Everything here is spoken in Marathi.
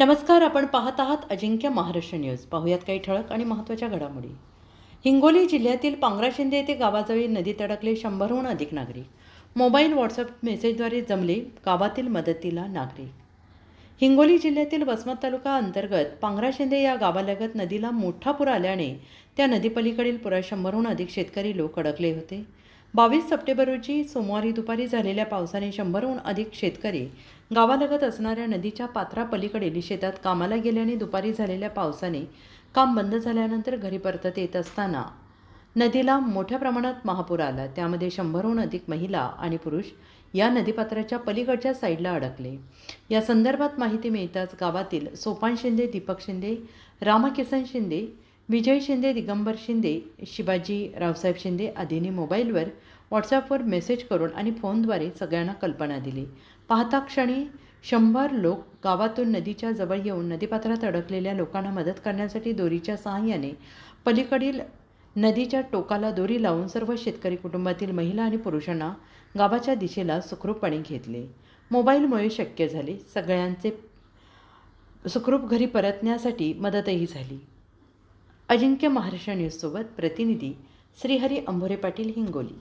नमस्कार आपण पाहत आहात अजिंक्य महाराष्ट्र न्यूज. पाहुयात काही ठळक आणि महत्त्वाच्या घडामोडी. हिंगोली जिल्ह्यातील पांगरा शिंदे येथे गावाजवळी नदीत अडकले शंभरहून अधिक नागरिक. मोबाईल व्हॉट्सअप मेसेजद्वारे जमले गावातील मदतीला नागरिक. हिंगोली जिल्ह्यातील वसमत तालुका अंतर्गत पांगरा शिंदे या गावालगत नदीला मोठा पूर आल्याने त्या नदीपलीकडील पुरात शंभरहून अधिक शेतकरी लोक अडकले होते. बावीस सप्टेंबर रोजी सोमवारी दुपारी झालेल्या पावसाने शंभरहून अधिक शेतकरी गावालगत असणाऱ्या नदीच्या पात्रापलीकडील शेतात कामाला गेल्याने दुपारी झालेल्या पावसाने काम बंद झाल्यानंतर घरी परतत येत असताना नदीला मोठ्या प्रमाणात महापूर आला. त्यामध्ये शंभरहून अधिक महिला आणि पुरुष या नदीपात्राच्या पलीकडच्या साईडला अडकले. या संदर्भात माहिती मिळताच गावातील सोपान शिंदे दीपक शिंदे रामकिसन शिंदे विजय शिंदे दिगंबर शिंदे शिवाजी रावसाहेब शिंदे आदींनी मोबाईलवर व्हॉट्सॲपवर मेसेज करून आणि फोनद्वारे सगळ्यांना कल्पना दिली. पाहता क्षणी शंभर लोक गावातून नदीच्या जवळ येऊन नदीपात्रात अडकलेल्या लोकांना मदत करण्यासाठी दोरीच्या सहाय्याने पलीकडील नदीच्या टोकाला दोरी लावून सर्व शेतकरी कुटुंबातील महिला आणि पुरुषांना गावाच्या दिशेला सुखरूपपणे घेतले. मोबाईलमुळे शक्य झाले. सगळ्यांचे सुखरूप घरी परतण्यासाठी मदतही झाली. अजिंक्य महाराष्ट्र न्यूजसोबत प्रतिनिधी श्रीहरी अंभोरे पाटील हिंगोली.